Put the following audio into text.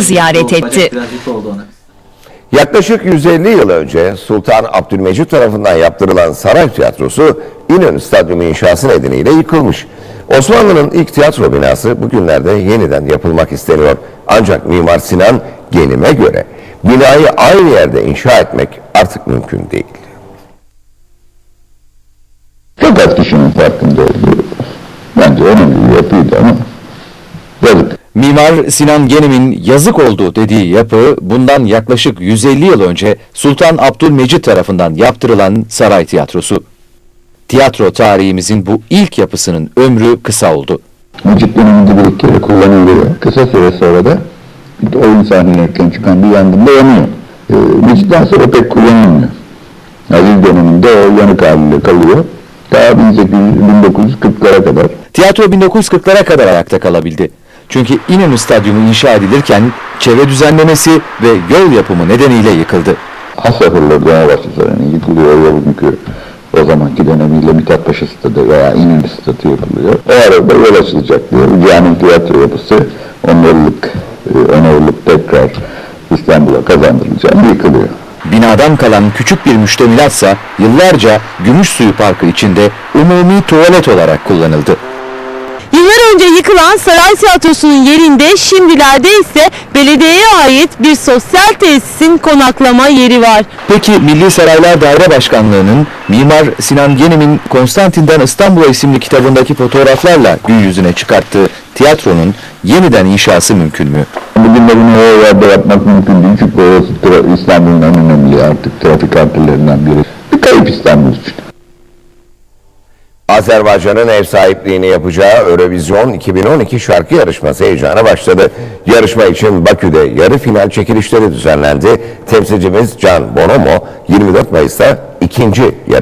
ziyaret etti. Yaklaşık 150 yıl önce Sultan Abdülmecit tarafından yaptırılan Saray Tiyatrosu İnönü Stadyumu inşası nedeniyle yıkılmış. Osmanlı'nın ilk tiyatro binası bugünlerde yeniden yapılmak isteniyor. Ancak Mimar Sinan Genim'e göre binayı aynı yerde inşa etmek artık mümkün değil. Az kişinin farkında olduğu bence önemli bir yapıydı ama yazık. Mimar Sinan Genim'in yazık oldu dediği yapı bundan yaklaşık 150 yıl önce Sultan Abdülmecit tarafından yaptırılan saray tiyatrosu. Tiyatro tarihimizin bu ilk yapısının ömrü kısa oldu. Mücit döneminde bir kere kullanılıyor. Kısa süre sonra da oyun sahnelerken çıkan bir yangında yanıyor. Ee, Mücit'ten sonra pek kullanılmıyor. Aziz döneminde o yanık haliyle kalıyor. Daha 1800-1940'lara kadar Tiyatro 1940'lara kadar ayakta kalabildi. Çünkü İnönü Stadyumu inşa edilirken çevre düzenlemesi ve yol yapımı nedeniyle yıkıldı. Hasafırlar Dolmabahçe Sarayı'nın yıkılıyor yol çünkü o zamanki dönemiyle Mithatpaşa Stadı veya İnönü Stadı yapılıyor. O arada yol açılacak diyor. Cami tiyatro yapısı onurluk, e, onurluk tekrar İstanbul'a kazandırılacağını yıkılıyor. Binadan kalan küçük bir müştemilatsa yıllarca Gümüşsuyu Parkı içinde umumi tuvalet olarak kullanıldı. Yıkılan Saray Tiyatrosu'nun yerinde şimdilerde ise belediyeye ait bir sosyal tesisin konaklama yeri var. Peki Milli Saraylar Daire Başkanlığı'nın Mimar Sinan Genim'in Konstantin'den İstanbul'a isimli kitabındaki fotoğraflarla gün yüzüne çıkarttığı tiyatronun yeniden inşası mümkün mü? Bugün de bunu o yerde yapmak mümkün değil çünkü orası İstanbul'un en önemli artık trafik arterlerinden biri. Bir kayıp İstanbul için. Azerbaycan'ın ev sahipliğini yapacağı Eurovision 2012 şarkı yarışması heyecana başladı. Yarışma için Bakü'de yarı final çekilişleri düzenlendi. Temsilcimiz Can Bonomo 24 Mayıs'ta ikinci yarış